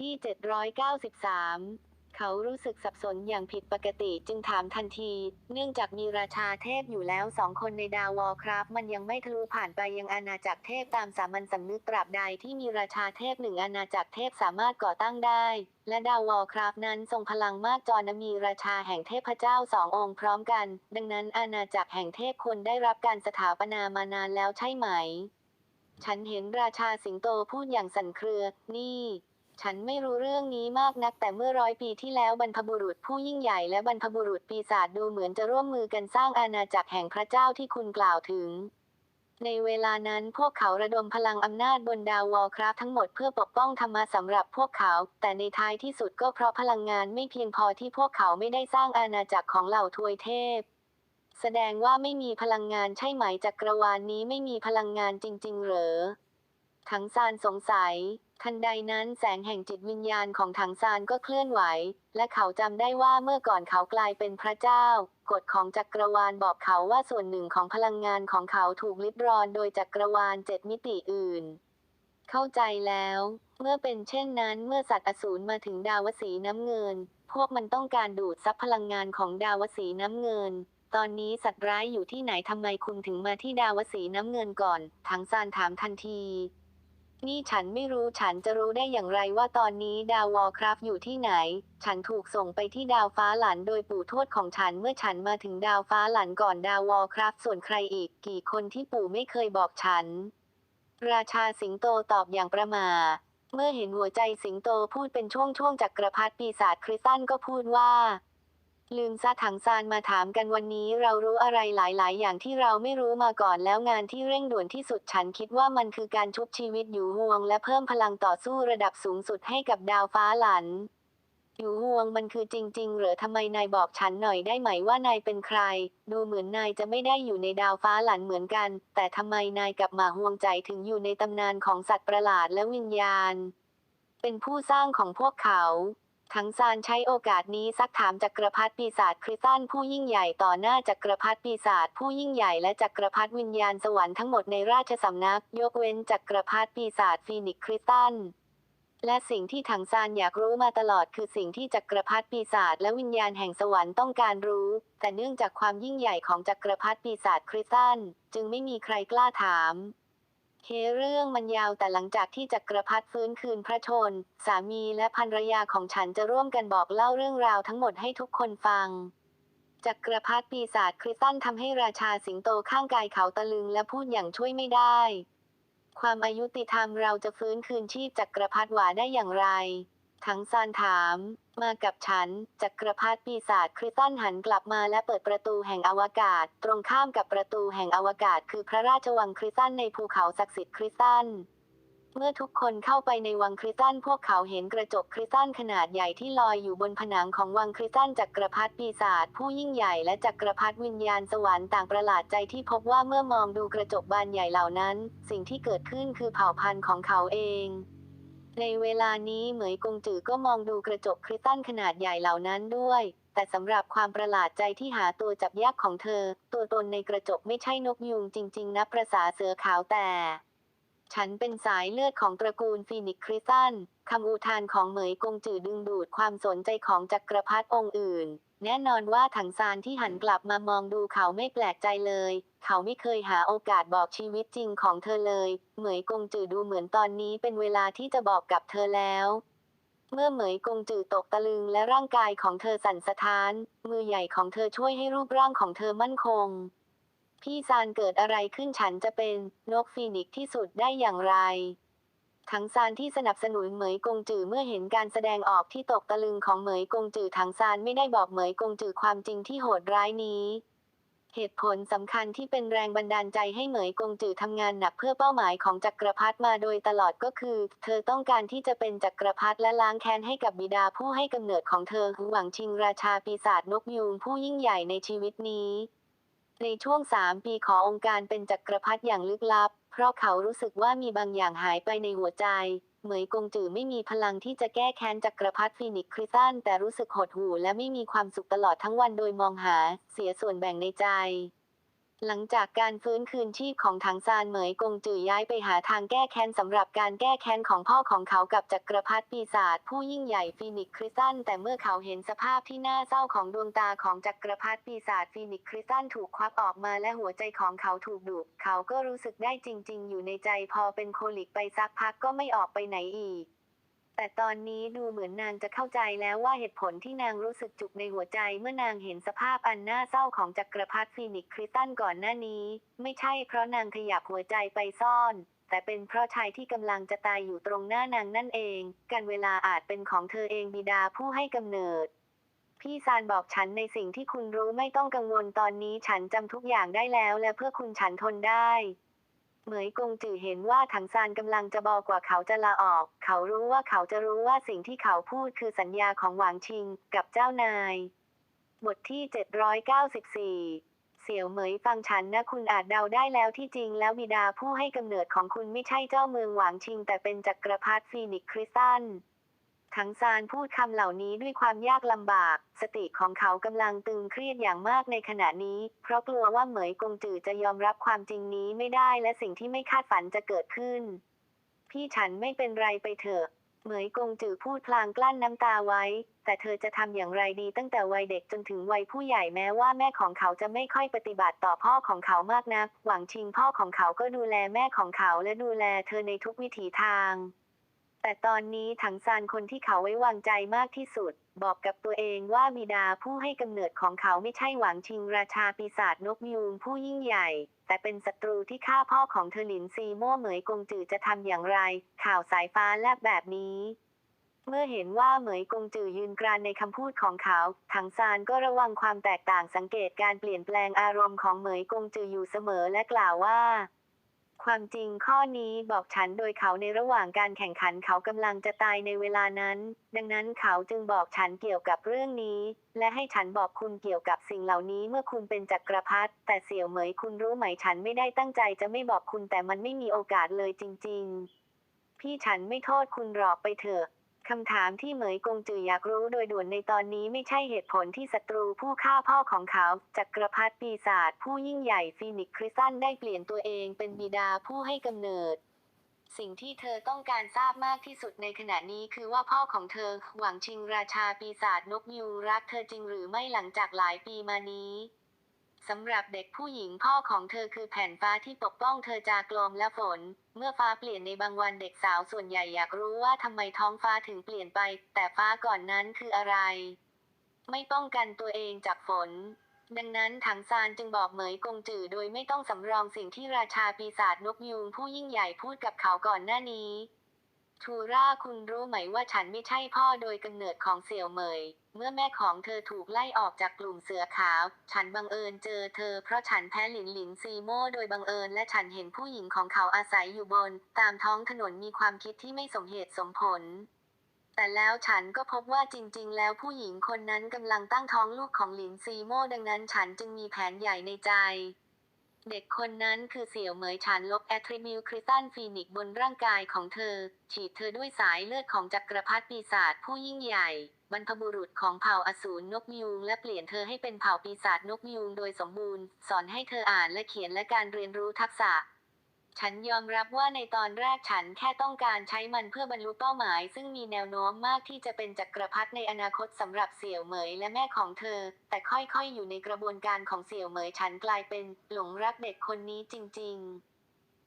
ที่ 793 เขารู้สึกสับสนอย่างผิดปกติจึงถามทันที เนื่องจากมีราชาเทพอยู่แล้วสองคนในดาววอร์คราฟมันยังไม่ทะลุผ่านไปยังอาณาจักรเทพตามสามัญสำนึกตราบใดที่มีราชาเทพหนึ่งอาณาจักรเทพสามารถก่อตั้งได้ และดาววอร์คราฟนั้นทรงพลังมากจอนมีราชาแห่งเทพเจ้าสององค์พร้อมกัน ดังนั้นอาณาจักรแห่งเทพควรได้รับการสถาปนามานานแล้วใช่ไหมฉันเห็นราชาสิงโตพูดอย่างสั่นเครือ นี่ ฉันไม่รู้เรื่องนี้มากนักแต่เมื่อร้อยปีที่แล้วบรรพบุรุษผู้ยิ่งใหญ่และบรรพบุรุษปีศาจดูเหมือนจะร่วมมือกันสร้างอาณาจักรแห่งพระเจ้าที่คุณกล่าวถึง ในเวลานั้นพวกเขาระดมพลังอำนาจบนดาววอลคราฟทั้งหมดเพื่อปกป้องธรรมะสำหรับพวกเขา แต่ในท้ายที่สุดก็เพราะพลังงานไม่เพียงพอที่พวกเขาไม่ได้สร้างอาณาจักรของเหล่าทวยเทพ แสดงว่าไม่มีพลังงานใช่ไหมจักรวาลนนี้ไม่มีพลังงานจริง ๆ เหรอถังซานสงสัย ทันใดนั้นแสงแห่งจิตวิญญาณของถังซานก็เคลื่อนไหว และเขาจำได้ว่าเมื่อก่อนเขากลายเป็นพระเจ้า กฎของจักรวาลบอกเขาว่าส่วนหนึ่งของพลังงานของเขาถูกลิดรอนโดยจักรวาลเจ็ดมิติอื่น เข้าใจแล้ว เมื่อเป็นเช่นนั้นเมื่อสัตว์อสูรมาถึงดาวสีน้ำเงิน พวกมันต้องการดูดซับพลังงานของดาวสีน้ำเงินตอนนี้สัตว์ร้ายอยู่ที่ไหนทำไมคุณถึงมาที่ดาวสีน้ำเงินก่อน ถังซานถามทันที นี่ฉันไม่รู้ฉันจะรู้ได้อย่างไรว่าตอนนี้ดาววอลคราฟอยู่ที่ไหน ฉันถูกส่งไปที่ดาวฟ้าหลันโดยปู่ทวดของฉันเมื่อฉันมาถึงดาวฟ้าหลันก่อนดาววอลคราฟส่วนใครอีกกี่คนที่ปู่ไม่เคยบอกฉัน ราชาสิงโตตอบอย่างประมาเมื่อเห็นหัวใจสิงโตพูดเป็นช่วงๆจักกระพรรดิปีศาจคริสตันก็พูดว่า ลืมซะถังซานมาถามกันวันนี้เรารู้อะไรหลาย ๆ อย่างที่เราไม่รู้มาก่อนแล้วงานที่เร่งด่วนที่สุดฉันคิดว่ามันคือการชุบชีวิตอยู่ห่วง และเพิ่มพลังต่อสู้ระดับสูงสุดให้กับดาวฟ้าหลัน อยู่ห่วงมันคือจริงๆเหรอทำไมนายบอกฉันหน่อยได้ไหมว่านายเป็นใคร ดูเหมือนนายจะไม่ได้อยู่ในดาวฟ้าหลันเหมือนกัน แต่ทำไมนายกับหมาห่วงใจถึงอยู่ในตำนานของสัตว์ประหลาดและวิญญาณ เป็นผู้สร้างของพวกเขา ทั้งซานใช้โอกาสนี้ซักถามจักรพรรดิปีศาจคริสตันผู้ยิ่งใหญ่ต่อหน้าจักรพรรดิปีศาจผู้ยิ่งใหญ่และจักรพรรดิวิญญาณสวรรค์ทั้งหมดในราชสำนัก ยกเว้นจักรพรรดิปีศาจฟีนิกซ์คริสตันและสิ่งที่ถังซานอยากรู้มาตลอดคือสิ่งที่จักรพรรดิปีศาจและวิญญาณแห่งสวรรค์ต้องการรู้ แต่เนื่องจากความยิ่งใหญ่ของจักรพรรดิปีศาจคริสตันจึงไม่มีใครกล้าถาม เฮเรื่องมันยาวแต่หลังจากที่จักรพรรดิฟื้นคืนพระชน สามีและภรรยาของฉันจะร่วมกันบอกเล่าเรื่องราวทั้งหมดให้ทุกคนฟัง จักรพรรดิปีศาจคริสตันทำให้ราชาสิงโตข้างกายเขาตะลึงและพูดอย่างช่วยไม่ได้ ความอายุติธรรมเราจะฟื้นคืนชีพจักรพรรดิหวาได้อย่างไร ทั้งซานถาม มากับฉัน จักรพรรดิปีศาจคริสตันหันกลับมาและเปิดประตูแห่งอวกาศ ตรงข้ามกับประตูแห่งอวกาศ คือพระราชวังคริสตันในภูเขาศักดิ์สิทธิ์คริสตันเมื่อทุกคนเข้าไปในวังคริสตันพวกเขาเห็นกระจกคริสตันขนาดใหญ่ที่ลอยอยู่บนผนังของวังคริสตันจักรพรรดิปีศาจผู้ยิ่งใหญ่และจักรพรรดิวิญญาณสวรรค์ต่างประหลาดใจที่พบว่าเมื่อมองดูกระจกบานใหญ่เหล่านั้น สิ่งที่เกิดขึ้นคือเผ่าพันธุ์ของเขาเอง ในเวลานี้เหมยกงจือก็มองดูกระจกคริสตันขนาดใหญ่เหล่านั้นด้วย แต่สำหรับความประหลาดใจที่หาตัวจับยากของเธอ ตัวตนในกระจกไม่ใช่นกยุงจริง ๆนะประสาเสือขาวแต่ ฉันเป็นสายเลือดของตระกูลฟีนิกคริสตัน คำอุทานของเหมยกงจือดึงดูดความสนใจของจักรพรรดิองค์อื่น แน่นอนว่าถังซานที่หันกลับมามองดูเขาไม่แปลกใจเลย เขาไม่เคยหาโอกาสบอกชีวิตจริงของเธอเลย เหมยกงจือดูเหมือนตอนนี้เป็นเวลาที่จะบอกกับเธอแล้วเมื่อเหมยกงจือตกตะลึงและร่างกายของเธอสั่นสะท้าน มือใหญ่ของเธอช่วยให้รูปร่างของเธอมั่นคง พี่ซานเกิดอะไรขึ้นฉันจะเป็นนกฟีนิกซ์ที่สุดได้อย่างไร ถังซานที่สนับสนุนเหมยกงจือเมื่อเห็นการแสดงออกที่ตกตะลึงของเหมยกงจือถังซานไม่ได้บอกเหมยกงจือความจริงที่โหดร้ายนี้ เหตุผลสำคัญที่เป็นแรงบันดาลใจให้เหมยกงจือทำงานหนักเพื่อเป้าหมายของจักรพรรดิมาโดยตลอดก็คือ เธอต้องการที่จะเป็นจักรพรรดิและล้างแค้นให้กับบิดาผู้ให้กำเนิดของเธอหวังชิงราชาปีศาจนกยูงผู้ยิ่งใหญ่ในชีวิตนี้ ในช่วงสามปีขององค์การเป็นจักรพรรดิอย่างลึกลับ เพราะเขารู้สึกว่ามีบางอย่างหายไปในหัวใจ เหมยกงจือไม่มีพลังที่จะแก้แค้นจักรพรรดิฟีนิกซ์คริสตันแต่รู้สึกหดหู่และไม่มีความสุขตลอดทั้งวันโดยมองหา เสียส่วนแบ่งในใจ หลังจากการฟื้นคืนชีพของถังซานเหมยกงจือย้ายไปหาทางแก้แค้นสำหรับการแก้แค้นของพ่อของเขากับจักรพรรดิปีศาจผู้ยิ่งใหญ่ฟีนิกคริสตันแต่เมื่อเขาเห็นสภาพที่น่าเศร้าของดวงตาของจักรพรรดิปีศาจฟีนิกคริสตันถูกควักออกมาและหัวใจของเขาถูกดูดเขาก็รู้สึกได้จริง ๆ อยู่ในใจพอเป็นโคลิกไปสักพักก็ไม่ออกไปไหนอีก แต่ตอนนี้ดูเหมือนนางจะเข้าใจแล้วว่าเหตุผลที่นางรู้สึกจุกในหัวใจเมื่อนางเห็นสภาพอันน่าเศร้าของจักรพรรดิฟีนิกซ์คริสตันก่อนหน้านี้ ไม่ใช่เพราะนางขยับหัวใจไปซ่อน แต่เป็นเพราะชายที่กำลังจะตายอยู่ตรงหน้านางนั่นเอง การเวลาอาจเป็นของเธอเองบิดาผู้ให้กำเนิดพี่ซานบอกฉันในสิ่งที่คุณรู้ไม่ต้องกังวลตอนนี้ฉันจำทุกอย่างได้แล้วและเพื่อคุณฉันทนได้ เหมยกงจือเห็นว่าถังซานกำลังจะบอกว่าเขาจะลาออก เขารู้ว่าเขาจะรู้ว่าสิ่งที่เขาพูดคือสัญญาของหวางชิงกับเจ้านาย บทที่ 794เสี่ยวเหมยฟังฉันนะคุณอาจเดาได้แล้วที่จริงแล้วบิดาผู้ให้กำเนิดของคุณไม่ใช่เจ้าเมืองหวางชิง แต่เป็นจักรพรรดิฟีนิกซ์คริสตัน ถังซานพูดคำเหล่านี้ด้วยความยากลำบาก สติของเขากำลังตึงเครียดอย่างมากในขณะนี้ เพราะกลัวว่าเหมยกงจือจะยอมรับความจริงนี้ไม่ได้และสิ่งที่ไม่คาดฝันจะเกิดขึ้น พี่ฉันไม่เป็นไรไปเถอะ เหมยกงจือพูดพลางกลั้นน้ำตาไว้ แต่เธอจะทำอย่างไรดีตั้งแต่วัยเด็กจนถึงวัยผู้ใหญ่แม้ว่าแม่ของเขาจะไม่ค่อยปฏิบัติต่อพ่อของเขามากนัก หวังชิงพ่อของเขาก็ดูแลแม่ของเขาและดูแลเธอในทุกวิถีทาง แต่ตอนนี้ถังซานคนที่เขาไว้วางใจมากที่สุด บอกกับตัวเองว่าบิดาผู้ให้กำเนิดของเขาไม่ใช่หวังชิงราชาปีศาจนกยูงผู้ยิ่งใหญ่ แต่เป็นศัตรูที่ฆ่าพ่อของเธอหลินซีโม่เหมยกงจือจะทำอย่างไร ข่าวสายฟ้าแลบแบบนี้เมื่อเห็นว่าเหมยกงจือยืนกรานในคำพูดของเขา ถังซานก็ระวังความแตกต่างสังเกตการเปลี่ยนแปลงอารมณ์ของเหมยกงจืออยู่เสมอและกล่าวว่า ความจริงข้อนี้บอกฉันโดยเขาในระหว่างการแข่งขันเขากำลังจะตายในเวลานั้น ดังนั้นเขาจึงบอกฉันเกี่ยวกับเรื่องนี้ และให้ฉันบอกคุณเกี่ยวกับสิ่งเหล่านี้เมื่อคุณเป็นจักรพรรดิแต่เสี่ยวเหมยคุณรู้ไหมฉันไม่ได้ตั้งใจจะไม่บอกคุณแต่มันไม่มีโอกาสเลยจริง ๆ พี่ฉันไม่โทษคุณหรอกไปเถอะ คำถามที่เหมยกงจืออยากรู้โดยด่วนในตอนนี้ไม่ใช่เหตุผลที่ศัตรูผู้ฆ่าพ่อของเขาจักรพรรดิปีศาจผู้ยิ่งใหญ่ฟีนิกซ์คริสตันได้เปลี่ยนตัวเองเป็นบิดาผู้ให้กำเนิด สิ่งที่เธอต้องการทราบมากที่สุดในขณะนี้คือว่าพ่อของเธอหวังชิงราชาปีศาจนกยูงรักเธอจริงหรือไม่หลังจากหลายปีมานี้ สำหรับเด็กผู้หญิงพ่อของเธอคือแผ่นฟ้าที่ปกป้องเธอจากลมและฝน เมื่อฟ้าเปลี่ยนในบางวันเด็กสาวส่วนใหญ่อยากรู้ว่าทำไมท้องฟ้าถึงเปลี่ยนไป แต่ฟ้าก่อนนั้นคืออะไร ไม่ป้องกันตัวเองจากฝน ดังนั้นถังซานจึงบอกเหมยกงจือโดยไม่ต้องสำรองสิ่งที่ราชาปีศาจนกยูงผู้ยิ่งใหญ่พูดกับเขาก่อนหน้านี้ ทูราคุณรู้ไหมว่าฉันไม่ใช่พ่อโดยกำเนิดของเสี่ยวเหมย เมื่อแม่ของเธอถูกไล่ออกจากกลุ่มเสือขาว ฉันบังเอิญเจอเธอเพราะฉันแพ้หลินหลินซีโม่โดยบังเอิญและฉันเห็นผู้หญิงของเขาอาศัยอยู่บน ตามท้องถนนมีความคิดที่ไม่สมเหตุสมผล แต่แล้วฉันก็พบว่าจริง ๆ แล้วผู้หญิงคนนั้นกำลังตั้งท้องลูกของหลินซีโม่ดังนั้นฉันจึงมีแผนใหญ่ในใจ เด็กคนนั้นคือเสี่ยวเหมยฉานลบแอทริมิวคริสตันฟีนิกบนร่างกายของเธอ ฉีดเธอด้วยสายเลือดของจักรพรรดิปีศาจผู้ยิ่งใหญ่ บรรพบุรุษของเผ่าอสูรนกยูงและเปลี่ยนเธอให้เป็นเผ่าปีศาจนกยูงโดยสมบูรณ์ สอนให้เธออ่านและเขียนและการเรียนรู้ทักษะ ฉันยอมรับว่าในตอนแรกฉันแค่ต้องการใช้มันเพื่อบรรลุเป้าหมาย ซึ่งมีแนวโน้มมากที่จะเป็นจักรพรรดิในอนาคตสำหรับเสี่ยวเหมยและแม่ของเธอ แต่ค่อยๆ อยู่ในกระบวนการของเสี่ยวเหมยฉันกลายเป็นหลงรักเด็กคนนี้จริง ๆ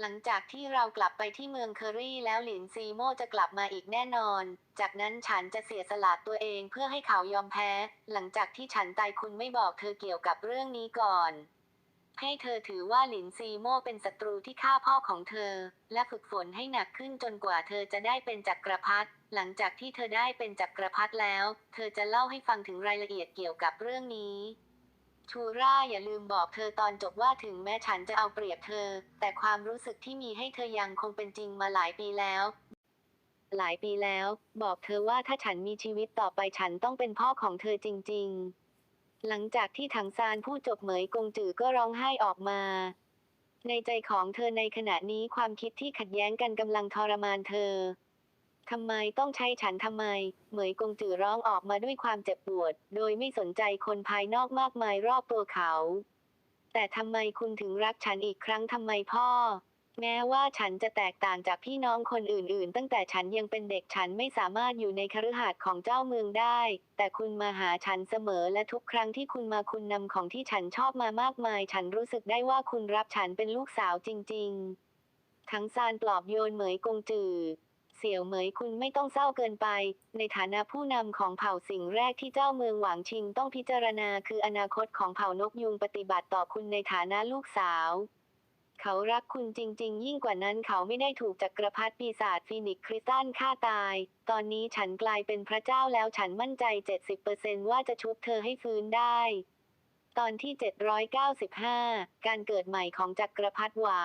หลังจากที่เรากลับไปที่เมืองเคอรี่แล้วหลินซีโม่จะกลับมาอีกแน่นอน จากนั้นฉันจะเสียสละตัวเองเพื่อให้เขายอมแพ้ หลังจากที่ฉันตายคุณไม่บอกเธอเกี่ยวกับเรื่องนี้ก่อน ให้เธอถือว่าหลินซีโม่เป็นศัตรูที่ฆ่าพ่อของเธอ และฝึกฝนให้หนักขึ้นจนกว่าเธอจะได้เป็นจักรพรรดิหลังจากที่เธอได้เป็นจักรพรรดิแล้ว เธอจะเล่าให้ฟังถึงรายละเอียดเกี่ยวกับเรื่องนี้ชูร่าอย่าลืมบอกเธอตอนจบว่าถึงแม้ฉันจะเอาเปรียบเธอ แต่ความรู้สึกที่มีให้เธอยังคงเป็นจริงมาหลายปีแล้ว หลายปีแล้ว บอกเธอว่าถ้าฉันมีชีวิตต่อไปฉันต้องเป็นพ่อของเธอจริง ๆ หลังจากที่ถังซานพูดจบเหมยกงจือก็ร้องไห้ออกมา ในใจของเธอในขณะนี้ความคิดที่ขัดแย้งกันกำลังทรมานเธอทำไมต้องใช้ฉันทำไม เหมยกงจือร้องออกมาด้วยความเจ็บปวด โดยไม่สนใจคนภายนอกมากมายรอบตัวเขา แต่ทำไมคุณถึงรักฉันอีกครั้งทำไมพ่อ แม้ว่าฉันจะแตกต่างจากพี่น้องคนอื่นๆ ตั้งแต่ฉันยังเป็นเด็กฉันไม่สามารถอยู่ในคฤหาสน์ของเจ้าเมืองได้ แต่คุณมาหาฉันเสมอและทุกครั้งที่คุณมาคุณนำของที่ฉันชอบมามากมาย ฉันรู้สึกได้ว่าคุณรับฉันเป็นลูกสาวจริง ๆ ทั้งซานปลอบโยนเหมยกงจือเสี่ยวเหมยคุณไม่ต้องเศร้าเกินไป ในฐานะผู้นำของเผ่าสิ่งแรกที่เจ้าเมืองหวางชิงต้องพิจารณาคืออนาคตของเผ่านกยุงปฏิบัติต่อคุณในฐานะลูกสาว เขารักคุณจริง ๆ ยิ่งกว่านั้นเขาไม่ได้ถูกจักรพรรดิปีศาจฟีนิกซ์คริสตันฆ่าตาย ตอนนี้ฉันกลายเป็นพระเจ้าแล้วฉันมั่นใจ 70%ว่าจะชุบเธอให้ฟื้นได้ ตอนที่ 795 การเกิดใหม่ของจักรพรรดิหวา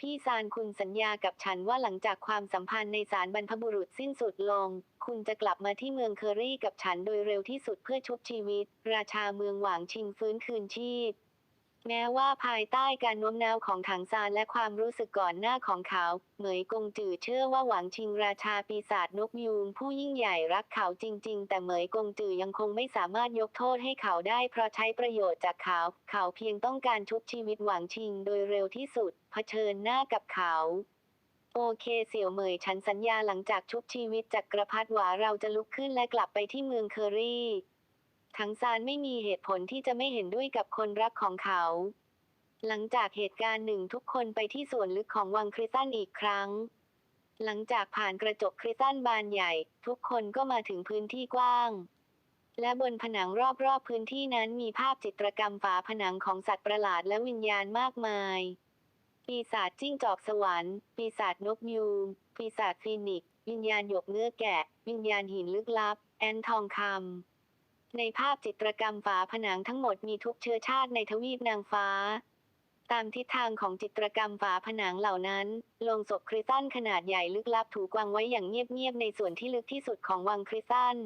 พี่ซานคุณสัญญากับฉันว่าหลังจากความสัมพันธ์ในสารบรรพบุรุษสิ้นสุดลง คุณจะกลับมาที่เมืองเคอรี่กับฉันโดยเร็วที่สุดเพื่อชุบชีวิต ราชาเมืองหวางชิงฟื้นคืนชีพ แม้ว่าภายใต้การโน้มน้าวของถังซานและความรู้สึกก่อนหน้าของเขา เหมยกงจือเชื่อว่าหวังชิงราชาปีศาจนกยูงผู้ยิ่งใหญ่รักเขาจริง ๆ แต่เหมยกงจือยังคงไม่สามารถยกโทษให้เขาได้เพราะใช้ประโยชน์จากเขา เขาเพียงต้องการชุบชีวิตหวังชิงโดยเร็วที่สุด เผชิญหน้ากับเขาโอเคเสี่ยวเหมยฉันสัญญาหลังจากชุบชีวิตจากกระพัดหวาเราจะลุกขึ้นและกลับไปที่เมืองเคอรี่ ถังซานไม่มีเหตุผลที่จะไม่เห็นด้วยกับคนรักของเขา หลังจากเหตุการณ์หนึ่งทุกคนไปที่ส่วนลึกของวังคริสตันอีกครั้ง หลังจากผ่านกระจกคริสตันบานใหญ่ ทุกคนก็มาถึงพื้นที่กว้าง และบนผนังรอบๆพื้นที่นั้นมีภาพจิตรกรรมฝาผนังของสัตว์ประหลาดและวิญญาณมากมาย ปีศาจจิ้งจอกสวรรค์ ปีศาจนกยูงปีศาจฟีนิกซ์วิญญาณหยกเนื้อแกะ วิญญาณหินลึกลับ แอนทองคำ ในภาพจิตรกรรมฝาผนังทั้งหมดมีทุกเชื้อชาติในทวีปนางฟ้า ตามทิศทางของจิตรกรรมฝาผนังเหล่านั้น ลงศพคริสตันขนาดใหญ่ลึกลับถูกวางไว้อย่างเงียบๆในส่วนที่ลึกที่สุดของวังคริสตัน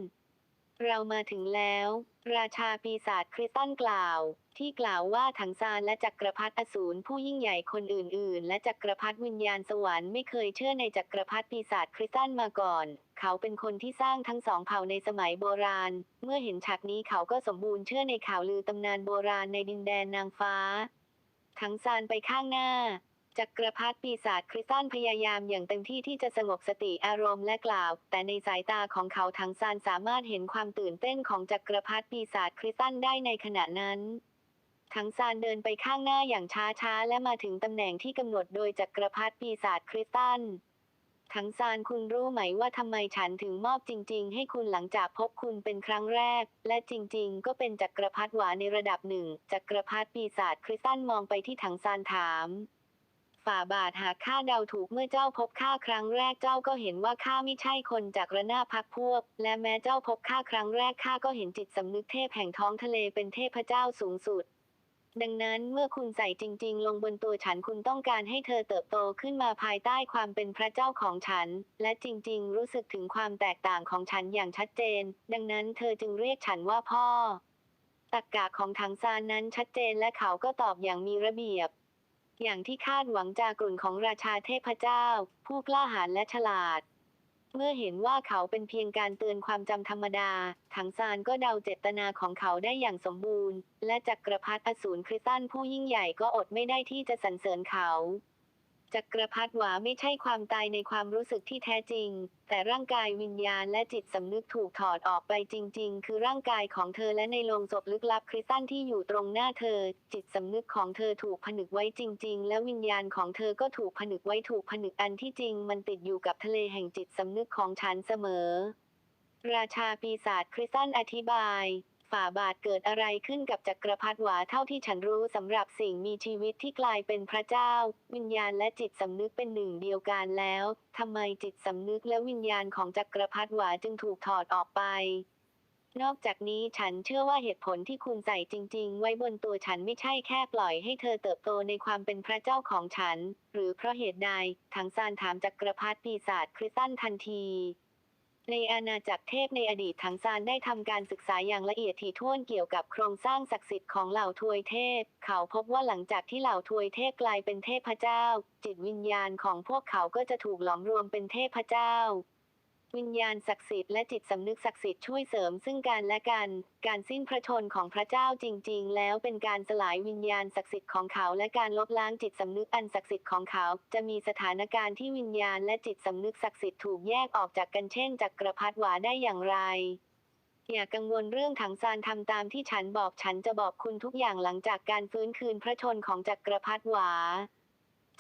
เรามาถึงแล้ว ราชาปีศาจคริสตันกล่าว ที่กล่าวว่าถังซานและจักรพรรดิอสูรผู้ยิ่งใหญ่คนอื่น ๆ และจักรพรรดิวิญญาณสวรรค์ไม่เคยเชื่อในจักรพรรดิปีศาจคริสตันมาก่อน เขาเป็นคนที่สร้างทั้งสองเผ่าในสมัยโบราณ เมื่อเห็นฉากนี้เขาก็สมบูรณ์เชื่อในข่าวลือตำนานโบราณในดินแดนนางฟ้า ถังซานไปข้างหน้าจักรพรรดิปีศาจคริสตันพยายามอย่างเต็มที่ที่จะสงบสติอารมณ์และกล่าว แต่ในสายตาของเขาถังซานสามารถเห็นความตื่นเต้นของจักรพรรดิปีศาจคริสตันได้ในขณะนั้น ถังซานเดินไปข้างหน้าอย่างช้าๆ และมาถึงตำแหน่งที่กำหนดโดยจักรพรรดิปีศาจคริสตันถังซานคุณรู้ไหมว่าทำไมฉันถึงมอบจริง ๆ ให้คุณหลังจากพบคุณเป็นครั้งแรก และจริง ๆ ก็เป็นจักรพรรดิหวาในระดับหนึ่งจักรพรรดิปีศาจคริสตันมองไปที่ถังซานถาม ฝ่าบาทหากข้าเดาถูกเมื่อเจ้าพบข้าครั้งแรกเจ้าก็เห็นว่าข้าไม่ใช่คนจากระนาบพักพวก และแม้เจ้าพบข้าครั้งแรกข้าก็เห็นจิตสำนึกเทพแห่งท้องทะเลเป็นเทพเจ้าสูงสุด ดังนั้นเมื่อคุณใส่จริง ๆ ลงบนตัวฉันคุณต้องการให้เธอเติบโตขึ้นมาภายใต้ความเป็นพระเจ้าของฉัน และจริง ๆ รู้สึกถึงความแตกต่างของฉันอย่างชัดเจน ดังนั้นเธอจึงเรียกฉันว่าพ่อตรกกะของถังซานนั้นชัดเจนและเขาก็ตอบอย่างมีระเบียบ อย่างที่คาดหวังจากกลุ่นของราชาเทพเจ้า ผู้กล้าหาญและฉลาด เมื่อเห็นว่าเขาเป็นเพียงการเตือนความจำธรรมดา ถังซานก็เดาเจตนาของเขาได้อย่างสมบูรณ์ และจักรพรรดิอสูรคริสตันผู้ยิ่งใหญ่ก็อดไม่ได้ที่จะสรรเสริญเขา จักรพรรดิหวาไม่ใช่ความตายในความรู้สึกที่แท้จริง แต่ร่างกายวิญญาณและจิตสำนึกถูกถอดออกไปจริง ๆ คือร่างกายของเธอและในโลงศพลึกลับคริสตันที่อยู่ตรงหน้าเธอ จิตสำนึกของเธอถูกผนึกไว้จริง ๆ และวิญญาณของเธอก็ถูกผนึกไว้ถูกผนึกอันที่จริง มันติดอยู่กับทะเลแห่งจิตสำนึกของฉันเสมอ ราชาปีศาจคริสตันอธิบาย ฝ่าบาทเกิดอะไรขึ้นกับจักรพรรดิหวาเท่าที่ฉันรู้สำหรับสิ่งมีชีวิตที่กลายเป็นพระเจ้า วิญญาณและจิตสำนึกเป็นหนึ่งเดียวกันแล้วทำไมจิตสำนึกและวิญญาณของจักรพรรดิหวาจึงถูกถอดออกไปนอกจากนี้ฉันเชื่อว่าเหตุผลที่คุณใส่จริง ๆ ไว้บนตัวฉันไม่ใช่แค่ปล่อยให้เธอเติบโตในความเป็นพระเจ้าของฉัน หรือเพราะเหตุใดถังซานถามจักรพรรดิปีศาจคริสตันทันที ในอาณาจักรเทพในอดีตถังซานได้ทำการศึกษาอย่างละเอียดถี่ถ้วนเกี่ยวกับโครงสร้างศักดิ์สิทธิ์ของเหล่าทวยเทพ เขาพบว่าหลังจากที่เหล่าทวยเทพกลายเป็นเทพเจ้า จิตวิญญาณของพวกเขาก็จะถูกหลอมรวมเป็นเทพเจ้า วิญญาณศักดิ์สิทธิ์และจิตสำนึกศักดิ์สิทธิ์ช่วยเสริมซึ่งกันและกัน การสิ้นพระชนของพระเจ้าจริง ๆ แล้วเป็นการสลายวิญญาณศักดิ์สิทธิ์ของเขาและการลบล้างจิตสำนึกอันศักดิ์สิทธิ์ของเขา จะมีสถานการณ์ที่วิญญาณและจิตสำนึกศักดิ์สิทธิ์ถูกแยกออกจากกันเช่นจักรพรรดิหวาได้อย่างไรอย่ากังวลเรื่องถังซานทำตามที่ฉันบอกฉันจะบอกคุณทุกอย่างหลังจากการฟื้นคืนพระชนของจักรพรรดิหวา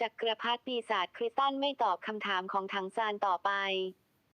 จักรพรรดิปีศาจคริสตันไม่ตอบคำถามของถังซานต่อไป